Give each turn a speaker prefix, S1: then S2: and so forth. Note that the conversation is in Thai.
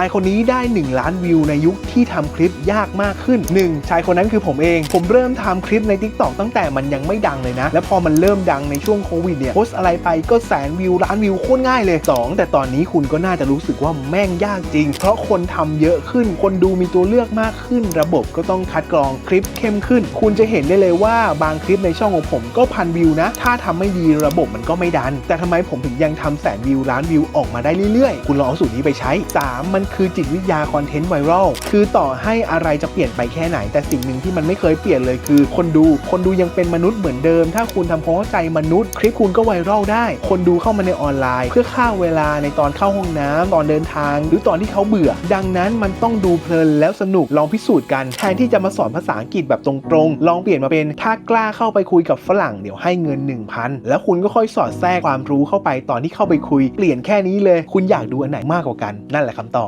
S1: ายคนนี้ได้ 1 ล้านวิวในยุคที่ทำคลิปยากมากขึ้น 1. ชายคนนั้นคือผมเอง ผมเริ่มทำคลิปใน Tik t o อกตั้งแต่มันยังไม่ดังเลยนะ แล้วพอมันเริ่มดังในช่วงโควิดเนี่ยโพสอะไรไปก็แสนวิวล้านวิวโคตรง่ายเลย 2. แต่ตอนนี้คุณก็น่าจะรู้สึกว่าแม่งยากจริง เพราะคนทำเยอะขึ้น คนดูมีตัวเลือกมากขึ้น ระบบก็ต้องคัดกรองคลิปเข้มขึ้น คุณจะเห็นได้เลยว่าบางคลิปในช่องของผมก็พันวิวนะ ถ้าทำไม่ดีระบบมันก็ไม่ดัน แต่ทำไมผมถึงยังทำแสนวิวล้านวิวออกมาได้เรื่อยๆ คุณลองเอาสูตรนี้ไปใช้ 3. มันคือจิตวิทยาคอนเทนต์ไวรัลคือต่อให้อะไรจะเปลี่ยนไปแค่ไหน แต่สิ่งหนึ่งที่มันไม่เคยเปลี่ยนเลยคือ คนดูคนดูยังเป็นมนุษย์เหมือนเดิม ถ้าคุณทำความเข้าใจมนุษย์ คลิปคุณก็ไวรัลได้ คนดูเข้ามาในออนไลน์ เพื่อฆ่าเวลาในตอนเข้าห้องน้ำตอนเดินทาง หรือตอนที่เขาเบื่อ ดังนั้นมันต้องดูเพลินแล้วสนุกลองพิสูจน์กันแทนที่จะมาสอนภาษาอังกฤษแบบตรงๆลองเปลี่ยนมาเป็นถ้ากล้าเข้าไปคุยกับฝรั่งเดี๋ยวให้เงิน 1,000 แล้วคุณก็ค่อยสอดแทรกความรู้เข้าไปตอนที่เข้าไปคุย เปลี่ยนแค่นี้เลย คุณอยากดูอันไหนมากกว่ากัน นั่นแหละคำตอบ